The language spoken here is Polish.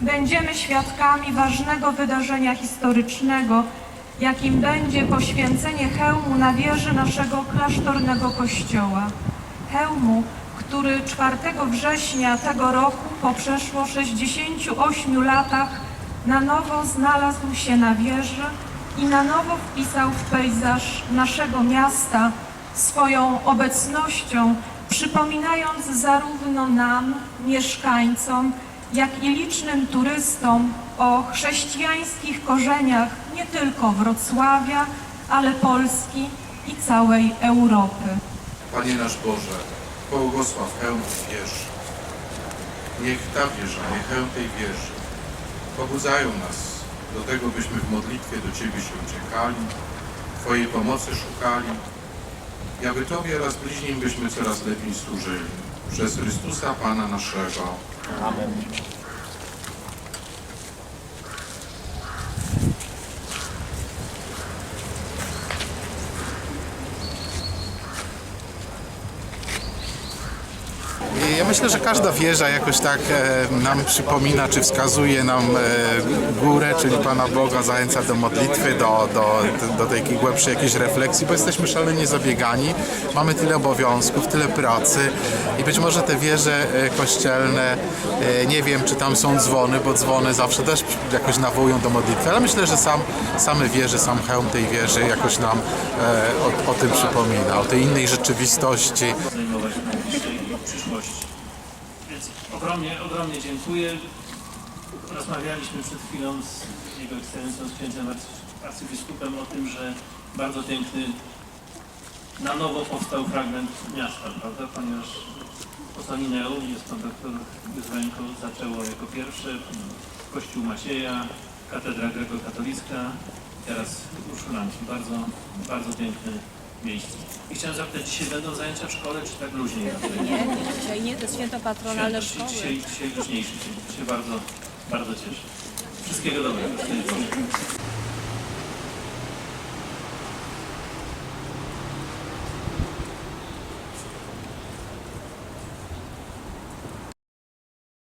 będziemy świadkami ważnego wydarzenia historycznego, jakim będzie poświęcenie hełmu na wieży naszego klasztornego kościoła. Hełmu, który 4 września tego roku po przeszło 68 latach na nowo znalazł się na wieży i na nowo wpisał w pejzaż naszego miasta swoją obecnością, przypominając zarówno nam, mieszkańcom, jak i licznym turystom o chrześcijańskich korzeniach nie tylko Wrocławia, ale Polski i całej Europy. Panie nasz Boże, błogosław hełm wieży. Niech ta wieża, niech hełm tej wieży pobudzają nas do tego, byśmy w modlitwie do Ciebie się uciekali, Twojej pomocy szukali aby Tobie oraz bliźnim byśmy coraz lepiej służyli. Przez Chrystusa Pana naszego. Ja myślę, że każda wieża jakoś tak e, nam przypomina, czy wskazuje nam e, górę, czyli Pana Boga, zachęca do modlitwy, do, do, do takiej głębszej jakiejś refleksji, bo jesteśmy szalenie zabiegani, mamy tyle obowiązków, tyle pracy i być może te wieże e, kościelne, nie wiem, czy tam są dzwony, bo dzwony zawsze też jakoś nawołują do modlitwy, ale myślę, że sam, same wieże, sam hełm tej wieży jakoś nam o, o tym przypomina, o tej innej rzeczywistości. Przyszłości. Więc ogromnie, ogromnie dziękuję. Rozmawialiśmy przed chwilą z Jego Ekscelencją, z księdzem arcy- arcybiskupem o tym, że bardzo piękny, na nowo powstał fragment miasta, prawda? Ponieważ Posanineu, jest to doktor Wyzwańko, zaczęło jako pierwsze Kościół Macieja, Katedra Grekokatolicka, teraz Urszulanki. Bardzo, bardzo piękne miejsce. I chciałem zapytać, dzisiaj będą zajęcia w szkole, czy tak luźniej? Nie, dzisiaj nie, to jest święto patronalne Święto, szkoły. dzisiaj, dzisiaj luźniejszy. To się bardzo, bardzo cieszę. Wszystkiego dobrego.